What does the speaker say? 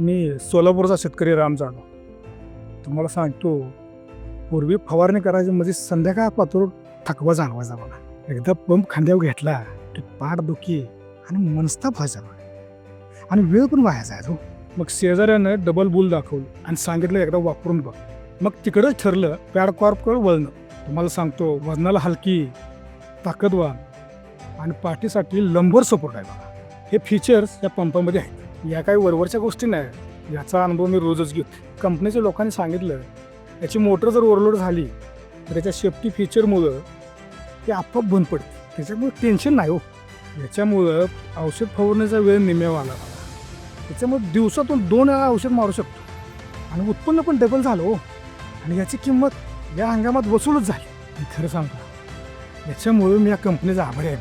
मी सोलापूरचा शेतकरी राम जाधव. तुम्हाला सांगतो पूर्वी फवारणी करायची म्हणजे संध्याकाळ पातूर थकवा जाणवायचा मला एकदा पंप खांद्यावर घेतला की पाठ दुखी आणि मनस्ताप व्हायचा बघा. आणि वेळ पण वाया जायचो हो. मग शेजाऱ्यानं डबल बुल दाखवलं आणि सांगितलं एकदा वापरून बघ. मग तिकडंच ठरलं पॅड कॉर्पकडे वळणं. तुम्हाला सांगतो वजनाला हलकी ताकदवान आणि पाठीसाठी लंबर सपोर्ट आहे बघा. हे फीचर्स या पंपामध्ये आहेत. या काही वरवरच्या गोष्टी नाही. याचा अनुभव मी रोजच घेऊ कंपनीच्या लोकांनी सांगितलं याची मोटर जर ओव्हरलोड झाली तर त्याच्या सेफ्टी फीचरमुळं ते आपोआप बंद पडते. त्याच्यामुळे टेन्शन नाही हो. याच्यामुळं औषध फवारण्याचा वेळ निम्यावा आला. त्याच्यामुळे दिवसातून दोन वेळा औषध मारू शकतो. आणि उत्पन्न पण डबल झालं हो. आणि याची किंमत या हंगामात वसूलच झाली. खरं सांगतो याच्यामुळे मी या कंपनीचा आभारी आहे